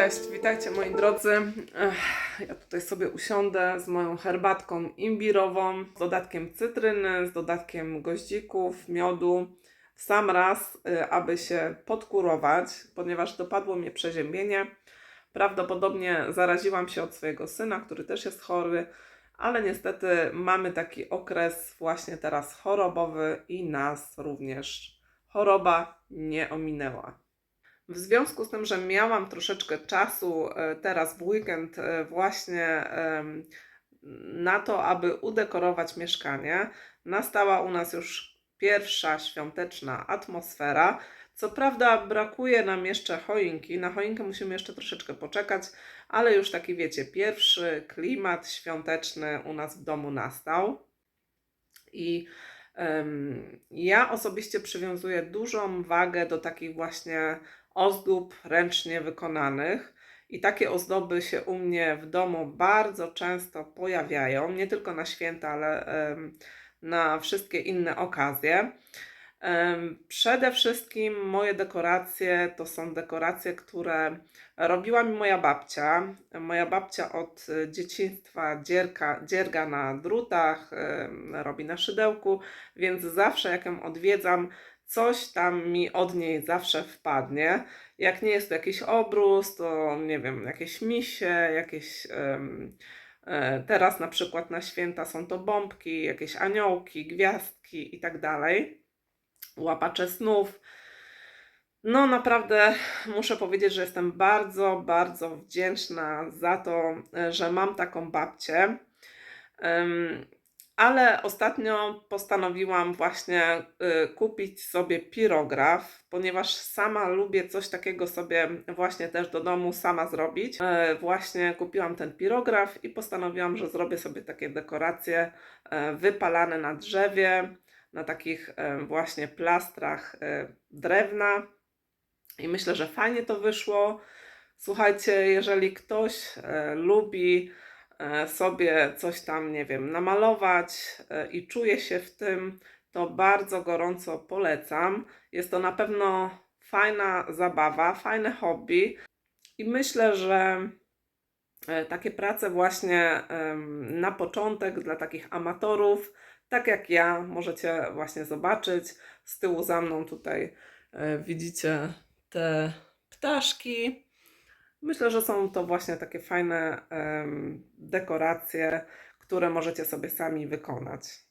Cześć, witajcie moi drodzy. Ech, Ja tutaj sobie usiądę z moją herbatką imbirową, z dodatkiem cytryny, z dodatkiem goździków, miodu, w sam raz, y, aby się podkurować, ponieważ dopadło mnie przeziębienie. Prawdopodobnie zaraziłam się od swojego syna, który też jest chory, ale niestety mamy taki okres właśnie teraz chorobowy i nas również choroba nie ominęła. W związku z tym, że miałam troszeczkę czasu e, teraz w weekend e, właśnie na to, aby udekorować mieszkanie, nastała u nas już pierwsza świąteczna atmosfera. Co prawda brakuje nam jeszcze choinki, na choinkę musimy jeszcze troszeczkę poczekać, ale już taki wiecie, pierwszy klimat świąteczny u nas w domu nastał. I em, ja osobiście przywiązuję dużą wagę do takich właśnie ozdób ręcznie wykonanych. I takie ozdoby się u mnie w domu bardzo często pojawiają, nie tylko na święta, ale na wszystkie inne okazje. Przede wszystkim moje dekoracje to są dekoracje, które robiła mi moja babcia. Moja babcia od e, dzieciństwa dzierka, dzierga na drutach, robi na szydełku, więc zawsze jak ją odwiedzam, coś tam mi od niej zawsze wpadnie. Jak nie jest to jakiś obrus, to nie wiem, jakieś misie, jakieś. e, teraz na przykład na święta są to bombki, jakieś aniołki, gwiazdki i tak dalej. Łapacze snów. No, naprawdę muszę powiedzieć, że jestem bardzo, bardzo wdzięczna za to, e, że mam taką babcię. Ale ostatnio postanowiłam właśnie y, kupić sobie pirograf, ponieważ sama lubię coś takiego sobie właśnie też do domu sama zrobić. E, Właśnie kupiłam ten pirograf i postanowiłam, że zrobię sobie takie dekoracje e, wypalane na drzewie, na takich właśnie plastrach drewna. I myślę, że fajnie to wyszło. Słuchajcie, jeżeli ktoś lubi sobie coś tam, nie wiem, namalować e, i czuje się w tym, to bardzo gorąco polecam. Jest to na pewno fajna zabawa, fajne hobby i myślę, że e, takie prace właśnie na początek dla takich amatorów, tak jak ja, możecie właśnie zobaczyć. Z tyłu za mną tutaj e, widzicie te ptaszki. Myślę, że są to właśnie takie fajne dekoracje, które możecie sobie sami wykonać.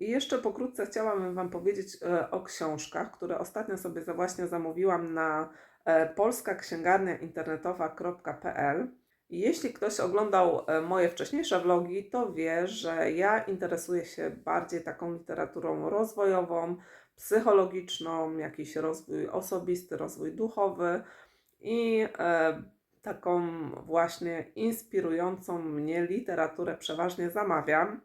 I jeszcze pokrótce chciałabym Wam powiedzieć e, o książkach, które ostatnio sobie właśnie zamówiłam na e, polskaksięgarniainternetowa.pl. Jeśli ktoś oglądał e, moje wcześniejsze vlogi, to wie, że ja interesuję się bardziej taką literaturą rozwojową, psychologiczną, jakiś rozwój osobisty, rozwój duchowy i e, taką właśnie inspirującą mnie literaturę przeważnie zamawiam.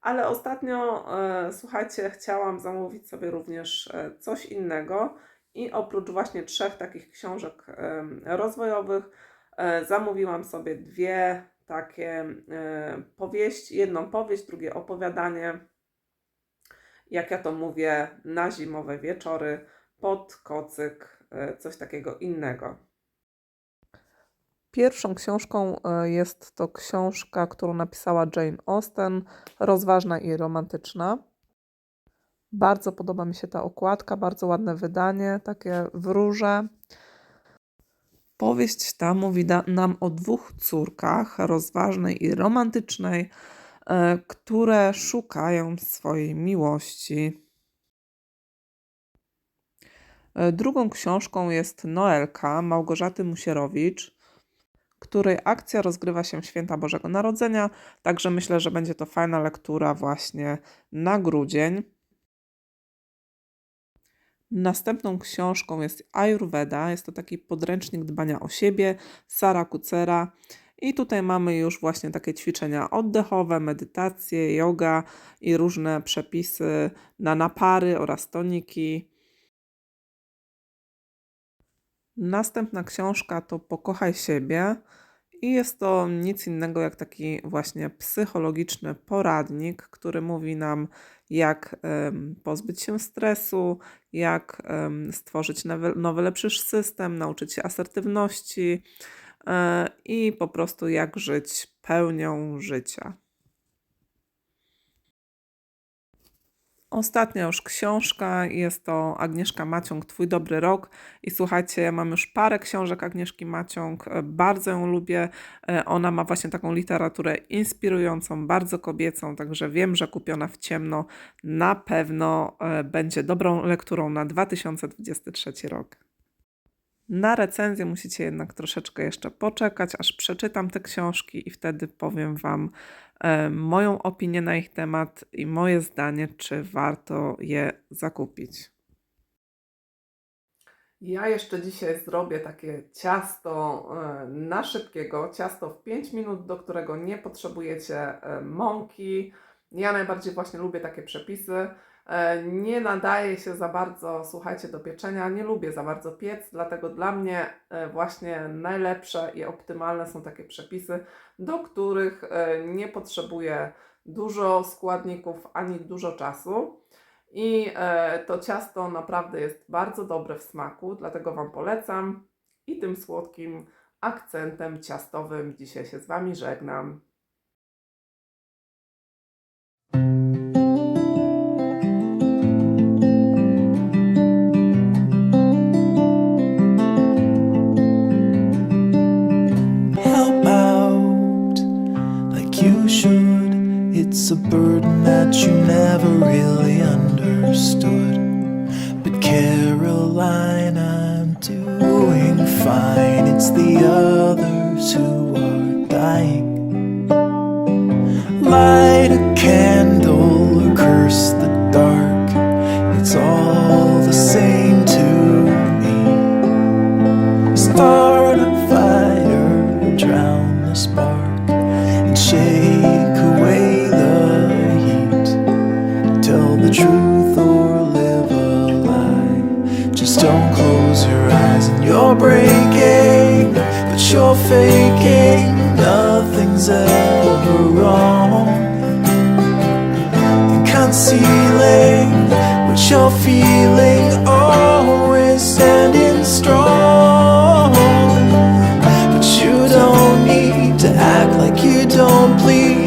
Ale ostatnio, e, słuchajcie, chciałam zamówić sobie również e, coś innego i oprócz właśnie trzech takich książek em, rozwojowych, e, zamówiłam sobie dwie takie e, powieści, jedną powieść, drugie opowiadanie, jak ja to mówię, na zimowe wieczory, pod kocyk, e, coś takiego innego. Pierwszą książką e, jest to książka, którą napisała Jane Austen, rozważna i romantyczna. Bardzo podoba mi się ta okładka, bardzo ładne wydanie, takie w róże. Powieść ta mówi nam o dwóch córkach, rozważnej i romantycznej, e, które szukają swojej miłości. E, Drugą książką jest Noelka Małgorzaty Musierowicz, której akcja rozgrywa się święta Bożego Narodzenia, także myślę, że będzie to fajna lektura właśnie na grudzień. Następną książką jest Ayurveda, jest to taki podręcznik dbania o siebie, Sara Kucera. I tutaj mamy już właśnie takie ćwiczenia oddechowe, medytacje, yoga i różne przepisy na napary oraz toniki. Następna książka to Pokochaj siebie I jest to nic innego jak taki właśnie psychologiczny poradnik, który mówi nam, jak pozbyć się stresu, jak stworzyć nowy, nowy, lepszy system, nauczyć się asertywności e, i po prostu jak żyć pełnią życia. Ostatnia już książka jest to Agnieszka Maciąg, Twój dobry rok. I słuchajcie, mam już parę książek Agnieszki Maciąg, e, bardzo ją lubię. E, Ona ma właśnie taką literaturę inspirującą, bardzo kobiecą, także wiem, że kupiona w ciemno na pewno e, będzie dobrą lekturą na 2023 rok. Na recenzję musicie jednak troszeczkę jeszcze poczekać, aż przeczytam te książki i wtedy powiem Wam e, moją opinię na ich temat i moje zdanie, czy warto je zakupić. Ja jeszcze dzisiaj zrobię takie ciasto e, na szybkiego, ciasto w 5 minut, do którego nie potrzebujecie e, mąki. Ja najbardziej właśnie lubię takie przepisy. E, Nie nadaje się za bardzo, słuchajcie, do pieczenia. Nie lubię za bardzo piec, dlatego dla mnie e, właśnie najlepsze i optymalne są takie przepisy, do których e, nie potrzebuję dużo składników ani dużo czasu. I to ciasto naprawdę jest bardzo dobre w smaku, dlatego Wam polecam. I tym słodkim akcentem ciastowym dzisiaj się z Wami żegnam. Just don't close your eyes and you're breaking, but you're faking. Nothing's ever wrong. And concealing what you're feeling, always standing strong. But you don't need to act like you don't bleed